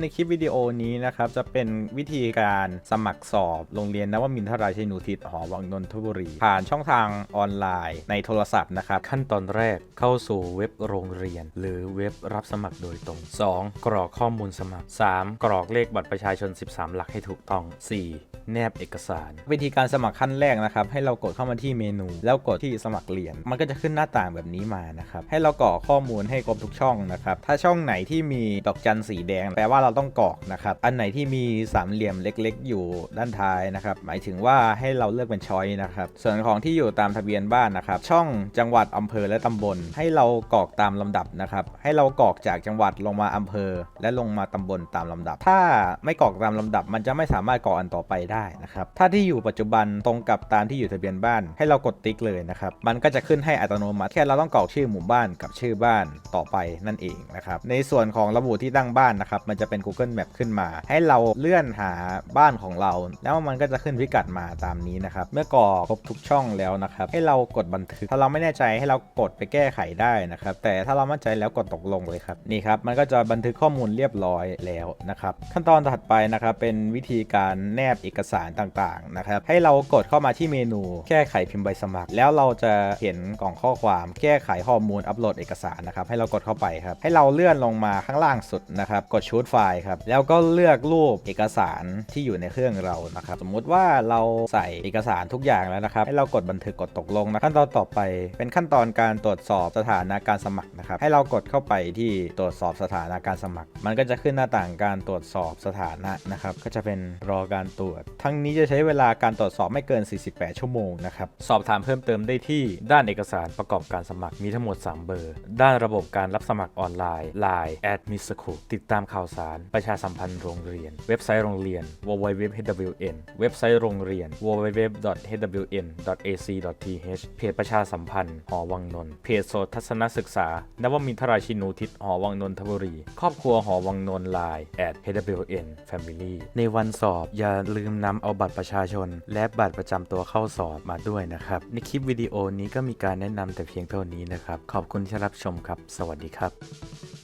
ในคลิปวิดีโอนี้นะครับจะเป็นวิธีการสมัครสอบโรงเรียนนวมินทราชินูทิศหอวังนนทบุรี ผ่านช่องทางออนไลน์ในโทรศัพท์นะครับ ขั้นตอนแรกเข้าสู่เว็บโรงเรียน หรือเว็บรับสมัครโดยตรง 2. กรอกข้อมูลสมัคร 3. กรอกเลขบัตรประชาชน 13 หลักให้ถูกต้อง 4. แนบเอกสาร วิธีการสมัครขั้นแรกนะครับ ให้เรากดเข้ามาที่เมนู แล้วกดที่สมัครเรียน มันก็จะขึ้นหน้าต่างแบบนี้มานะครับให้เรากรอกข้อมูลให้ครบทุกช่องนะครับถ้าช่องไหนที่มีดอกจันสีแดงแปลว่าเราต้องกรอกนะครับ อันไหนที่มีสามเหลี่ยมเล็กๆ อยู่ด้านท้ายนะครับ หมายถึงว่าให้เราเลือกเป็นช้อยนะครับ ส่วนของที่อยู่ตามทะเบียนบ้านนะครับ ช่องจังหวัดอำเภอและตำบล ให้เรากรอกตามลำดับนะครับ ให้เรากรอกจากจังหวัดลงมาอำเภอ และลงมาตำบลตามลำดับ ถ้าไม่กรอกตามลำดับ มันจะไม่สามารถกรอกอันต่อไปได้นะครับ ถ้าที่อยู่ปัจจุบันตรงกับตามที่อยู่ทะเบียนบ้าน ให้เรากดติ๊กเลยนะครับ มันก็จะขึ้นให้อัตโนมัติ แค่เราต้องกรอกชื่อหมู่บ้านกับชื่อบ้านต่อไปนั่นเองนะครับ ในส่วนของระบุที่ตั้งบ้านนะครับ มันจะเป็น Google Map ขึ้นมา ให้เราเลื่อนหาบ้านของเรา แล้วมันก็จะขึ้นพิกัดมาตามนี้นะครับ เมื่อกรอกครบทุกช่องแล้วนะครับ ให้เรากดบันทึก ถ้าเราไม่แน่ใจให้เรากดไปแก้ไขได้นะครับ แต่ถ้าเรามั่นใจแล้วกดตกลงเลยครับ นี่ครับ มันก็จะบันทึกข้อมูลเรียบร้อยแล้วนะครับ ขั้นตอนถัดไปนะครับเป็นวิธีการแนบเอกสารต่างๆนะครับ ให้เรากดเข้ามาที่เมนู แก้ไขพิมพ์ใบสมัคร แล้วเราจะเห็นกล่องข้อความ แก้ไขข้อมูลอัปโหลดเอกสารนะครับ ให้เรากดเข้าไปครับ ให้เราเลื่อนลงมาข้างล่างสุดนะครับ กดชูดไฟล์ครับ แล้วก็เลือกรูปเอกสารที่อยู่ในเครื่องเรานะครับ สมมุติว่าเราใส่เอกสารทุกอย่างแล้วนะครับ ให้เรากดบันทึกกดตกลงนะขั้นตอนต่อไป เป็นขั้นตอนการตรวจสอบสถานะการสมัครนะครับ ให้เรากดเข้าไปที่ตรวจสอบสถานะการสมัคร มันก็จะขึ้นหน้าต่างการตรวจสอบสถานะนะครับ ก็จะเป็นรอการตรวจ ทั้งนี้จะใช้เวลาการตรวจสอบไม่เกิน 48 ชั่วโมงนะครับ สอบถามเพิ่มเติมได้ที่ด้านเอกสารประกอบการสมัครมีทั้งหมด 3 เบอร์ ด้านระบบการรับสมัครออนไลน์ Line a d m i s c o ติดตามข่าวสารประชาสัมพันธ์โรงเรียน เว็บไซต์โรงเรียน www.hwn เว็บไซต์โรงเรียน www.hwn.ac.th เพจประชาสัมพันธ์หอวังนนท์เพจโสทัศนศึกษานวมินทราชินูทิศหอวังนนทบุรี ครอบครัวหอวังนนท์ Line at hwn family ในวันสอบอย่าลืมนำเอาบัตรประชาชน และบัตรประจำตัวเข้าสอบมาด้วยนะครับ ในคลิปวิดีโอนี้ก็มีการแนะนำแต่เพียงเท่านี้นะครับ ขอบคุณที่รับชมครับ สวัสดีครับ